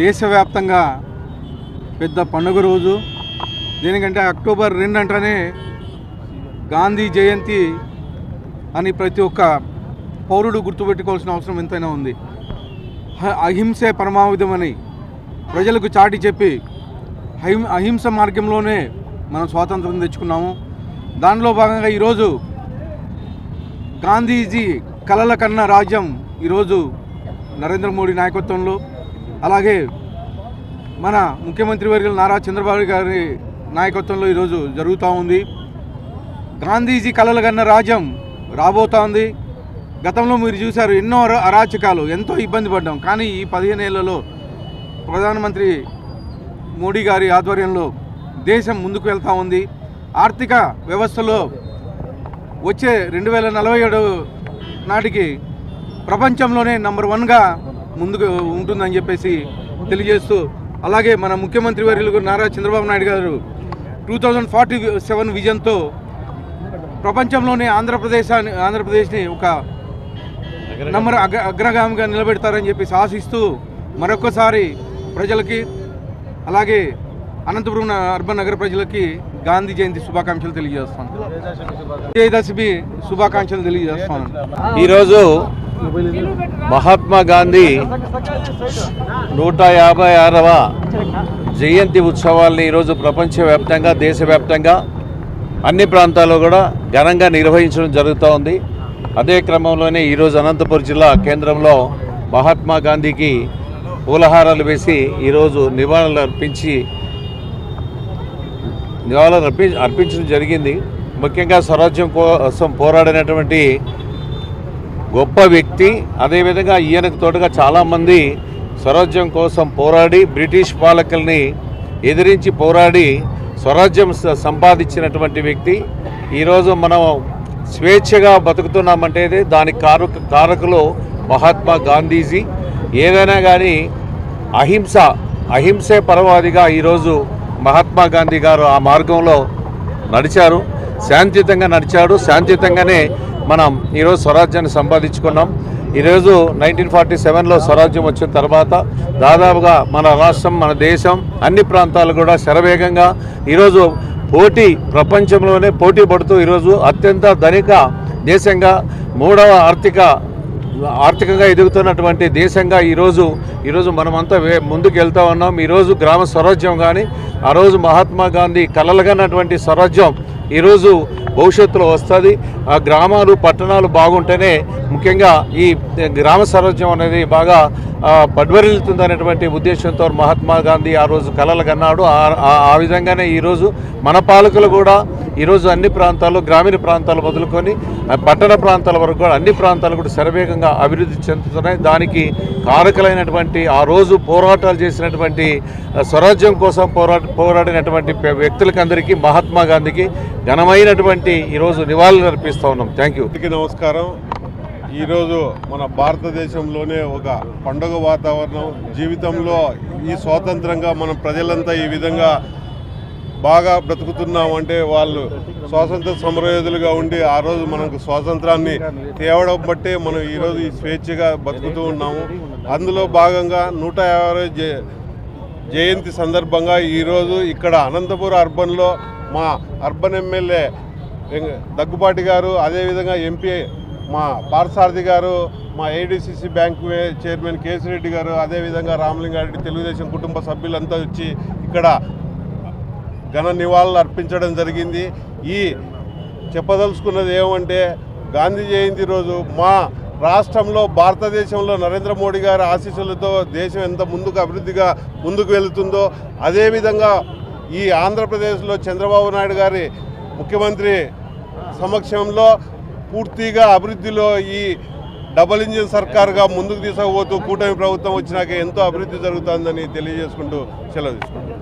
దేశవ్యాప్తంగా పెద్ద పండుగ రోజు. దేనికంటే అక్టోబర్ రెండు అంటేనే గాంధీ జయంతి అని ప్రతి ఒక్క పౌరుడు గుర్తుపెట్టుకోవాల్సిన అవసరం ఎంతైనా ఉంది. అహింసే పరమాయుధమని ప్రజలకు చాటి చెప్పి అహిం అహింస మార్గంలోనే మనం స్వాతంత్రం తెచ్చుకున్నాము. దానిలో భాగంగా ఈరోజు గాంధీజీ కలల కన్న రాజ్యం ఈరోజు నరేంద్ర మోడీ నాయకత్వంలో అలాగే మన ముఖ్యమంత్రి వర్యులు నారా చంద్రబాబు గారి నాయకత్వంలో ఈరోజు జరుగుతూ ఉంది. గాంధీజీ కలలు కన్న రాజ్యం రాబోతోంది గతంలో మీరు చూశారు ఎన్నో అరాచకాలు ఎంతో ఇబ్బంది పడ్డాం. కానీ ఈ పదిహేను ఏళ్ళలో ప్రధానమంత్రి మోడీ గారి ఆధ్వర్యంలో దేశం ముందుకు వెళ్తూ ఉంది. ఆర్థిక వ్యవస్థలో వచ్చే రెండు వేల నలభై ఏడు నాటికి ప్రపంచంలోనే నంబర్ వన్గా ముందుకు ఉంటుందని చెప్పేసి తెలియజేస్తూ అలాగే మన ముఖ్యమంత్రి వర్యులు Nara Chandrababu Naidu garu two thousand forty seven విజన్తో ప్రపంచంలోనే ఆంధ్రప్రదేశ్ ఆంధ్రప్రదేశ్ని ఒక నంబర్ అగ్ర అగ్రగామిగా నిలబెడతారని చెప్పేసి ఆశిస్తూ మరొకసారి ప్రజలకి అలాగే అనంతపురం అర్బన్ నగర ప్రజలకి గాంధీ జయంతి శుభాకాంక్షలు తెలియజేస్తాను విజయదశమి శుభాకాంక్షలు తెలియజేస్తాను ఈరోజు మహాత్మా గాంధీ నూట యాభై ఆరవ జయంతి ఉత్సవాల్ని ఈరోజు ప్రపంచవ్యాప్తంగా దేశవ్యాప్తంగా అన్ని ప్రాంతాల్లో కూడా ఘనంగా నిర్వహించడం జరుగుతూ ఉంది. అదే క్రమంలోనే ఈరోజు అనంతపురం జిల్లా కేంద్రంలో మహాత్మా గాంధీకి పూలహారాలు వేసి ఈరోజు నివాళులు అర్పించి నివాళులు అర్పించడం జరిగింది. ముఖ్యంగా స్వరాజ్యం కోసం పోరాడినటువంటి గొప్ప వ్యక్తి. అదేవిధంగా ఈయనకు తోడుగా చాలామంది స్వరాజ్యం కోసం పోరాడి బ్రిటిష్ పాలకుల్ని ఎదిరించి పోరాడి స్వరాజ్యం సంపాదించినటువంటి వ్యక్తి. ఈరోజు మనం స్వేచ్ఛగా బతుకుతున్నామంటే దానికి కారక కారకులు మహాత్మా గాంధీజీ. ఏదైనా కానీ అహింస అహింసే పరవాదిగా ఈరోజు మహాత్మా గాంధీ గారు ఆ మార్గంలో నడిచారు. శాంతియుతంగా నడిచాడు. శాంతియుతంగానే మనం ఈరోజు స్వరాజ్యాన్ని సంపాదించుకున్నాం. ఈరోజు నైన్టీన్ ఫార్టీ సెవెన్లో స్వరాజ్యం వచ్చిన తర్వాత దాదాపుగా మన రాష్ట్రం మన దేశం అన్ని ప్రాంతాలు కూడా శరవేగంగా ఈరోజు పోటీ ప్రపంచంలోనే పోటీ పడుతూ ఈరోజు అత్యంత ధనిక దేశంగా మూడవ ఆర్థిక ఆర్థికంగా ఎదుగుతున్నటువంటి దేశంగా ఈరోజు ఈరోజు మనమంతా వే ముందుకు వెళ్తా ఉన్నాం. ఈరోజు గ్రామ స్వరాజ్యం కానీ ఆ రోజు మహాత్మా గాంధీ కలలుగన్నటువంటి స్వరాజ్యం ఈరోజు భవిష్యత్తులో వస్తుంది. ఆ గ్రామాలు పట్టణాలు బాగుంటేనే ముఖ్యంగా ఈ గ్రామ స్వరాజ్యం అనేది బాగా ఆ, పడ్వరిల్లుతుందనేటువంటి ఉద్దేశంతో మహాత్మా గాంధీ ఆ రోజు కలలు కన్నాడు. ఆ- ఆ- విధంగానే ఈరోజు మన పాలకులు కూడా ఈరోజు అన్ని ప్రాంతాల్లో గ్రామీణ ప్రాంతాలు మొదలుకొని పట్టణ ప్రాంతాల వరకు కూడా అన్ని ప్రాంతాలు కూడా శరవేగంగా అభివృద్ధి చెందుతున్నాయి. దానికి కారకులైనటువంటి ఆ రోజు పోరాటాలు చేసినటువంటి స్వరాజ్యం కోసం పోరా పోరాడినటువంటి వ్యక్తులకందరికీ మహాత్మా గాంధీకి ఘనమైనటువంటి ఈరోజు నివాళులు అర్పిస్తూ ఉన్నాం. థ్యాంక్ యూ నమస్కారం. ఈరోజు మన భారతదేశంలోనే ఒక పండుగ వాతావరణం. జీవితంలో ఈ స్వాతంత్రంగా మన ప్రజలంతా ఈ విధంగా బాగా బ్రతుకుతున్నామంటే వాళ్ళు స్వాతంత్ర సమరయోధులుగా ఉండి ఆ రోజు మనకు స్వాతంత్రాన్ని తేవడం బట్టే మనం ఈరోజు ఈ స్వేచ్ఛగా బతుకుతూ ఉన్నాము. అందులో భాగంగా నూట యాభై జ- జయంతి సందర్భంగా ఈరోజు ఇక్కడ అనంతపురం అర్బన్లో మా అర్బన్ ఎమ్మెల్యే దగ్గుబాటి గారు అదేవిధంగా ఎంపీ మా పార్సారథి గారు మా ఏడీసీసీ బ్యాంకు చైర్మన్ కేసిరెడ్డి గారు అదేవిధంగా రామలింగారెడ్డి తెలుగుదేశం కుటుంబ సభ్యులంతా వచ్చి ఇక్కడ ఘన నివాళులు అర్పించడం జరిగింది. ఈ చెప్పదలుచుకున్నది ఏమంటే గాంధీ జయంతి రోజు మా రాష్ట్రంలో భారతదేశంలో నరేంద్ర మోడీ గారి ఆశీస్సులతో దేశం ఎంత ముందుకు అభివృద్ధిగా ముందుకు వెళుతుందో అదేవిధంగా ఈ ఆంధ్రప్రదేశ్లో చంద్రబాబు నాయుడు గారి ముఖ్యమంత్రి సమక్షంలో పూర్తిగా అభివృద్ధిలో ఈ డబల్ ఇంజిన్ సర్కార్గా ముందుకు తీసుకుపోతూ కూటమి ప్రభుత్వం వచ్చినాక ఎంతో అభివృద్ధి జరుగుతుందని తెలియజేసుకుంటూ సెలవు తీసుకుంటాం